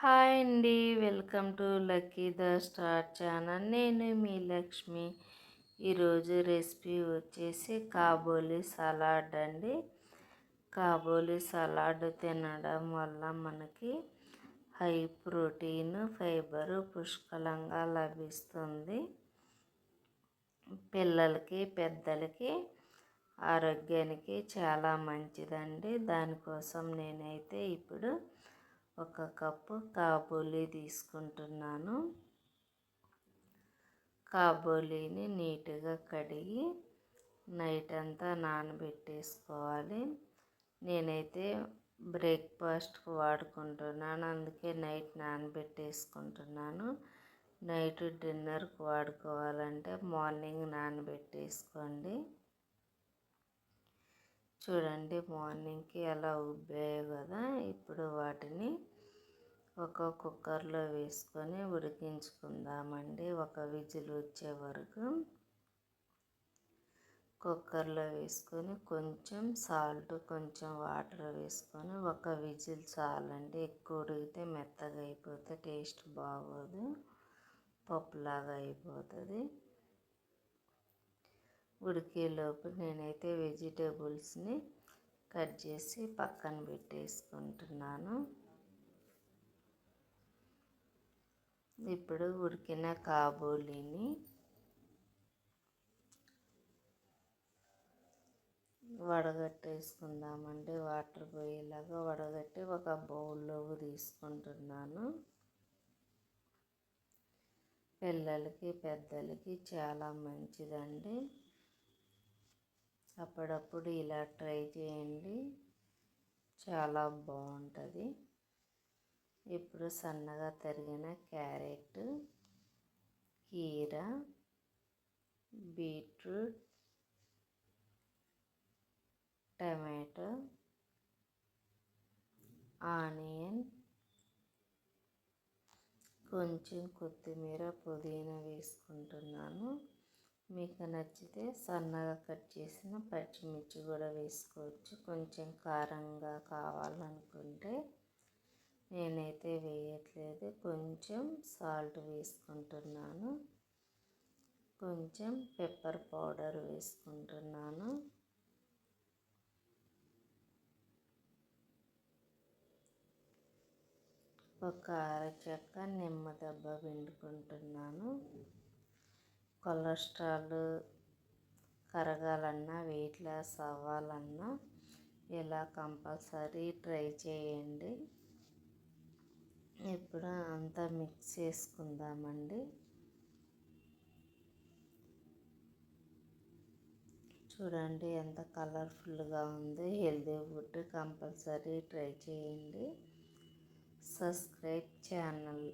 Hi అండి. Welcome to lucky the star channel. నేను మీ లక్ష్మి. ఈరోజు రెసిపీ వచ్చేసి కాబోలి సలాడ్ అండి. కాబోలి సలాడ్ తినడం వల్ల మనకి హై ప్రోటీన్ ఫైబర్ పుష్కలంగా లభిస్తుంది. పిల్లలకి పెద్దలకి ఆరోగ్యానికి చాలా మంచిదండి. దానికోసం నేనైతే ఇప్పుడు ఒక కప్పు కాబోలి తీసుకుంటున్నాను. కాబోలీని నీట్గా కడిగి నైట్ అంతా నానబెట్టేసుకోవాలి. నేనైతే బ్రేక్ఫాస్ట్కి వాడుకుంటున్నాను అందుకే నైట్ నానబెట్టేసుకుంటున్నాను. నైట్ డిన్నర్కి వాడుకోవాలంటే మార్నింగ్ నానబెట్టేసుకోండి. చూడండి మార్నింగ్కి ఎలా ఉబ్బాయో కదా! ఇప్పుడు వాటిని ఒక కుక్కర్లో వేసుకొని ఉడికించుకుందామండి. ఒక విజిల్ వచ్చే వరకు కుక్కర్లో వేసుకొని కొంచెం సాల్ట్ కొంచెం వాటర్ వేసుకొని ఒక విజిల్ చాలండి. ఎక్కువ ఉడికితే మెత్తగా అయిపోతే టేస్ట్ బాగోదు. పప్పులాగా అయిపోతుంది. ఉడికేలోపు నేనైతే వెజిటేబుల్స్ని కట్ చేసి పక్కన పెట్టేసుకుంటున్నాను. ఇప్పుడు ఉడికిన కాబోలీని వడగట్టేసుకుందామండి. వాటర్ పోయేలాగా వడగట్టి ఒక బౌల్లోకి తీసుకుంటున్నాను. పిల్లలకి పెద్దలకి చాలా మంచిదండి. అప్పుడప్పుడు ఇలా ట్రై చేయండి. చాలా బాగుంటుంది. ఇప్పుడు సన్నగా తరిగిన క్యారెట్ కీర బీట్రూట్ టమాటో ఆనియన్ కొంచెం కొత్తిమీర పుదీనా వేసుకుంటాను మీకు నచ్చితే సన్నగా కట్ చేసిన పచ్చిమిర్చి కూడా వేసుకోవచ్చు. కొంచెం కారంగా కావాలనుకుంటే నేనైతే వేయట్లేదు. కొంచెం సాల్ట్ వేసుకుంటున్నాను. కొంచెం పెప్పర్ పౌడర్ వేసుకుంటున్నాను. ఒక అరచెక్క నిమ్మ దెబ్బ పిండుకుంటున్నాను. కొలెస్ట్రాల్ కరగాలన్నా వెయిట్ లాస్ అవ్వాలన్నా ఇలా కంపల్సరీ ట్రై చేయండి. ఇప్పుడు అంతా మిక్స్ చేసుకుందామండి. చూడండి ఎంత కలర్ఫుల్గా ఉంది. హెల్దీ ఫుడ్ కంపల్సరీ ట్రై చేయండి. Subscribe channel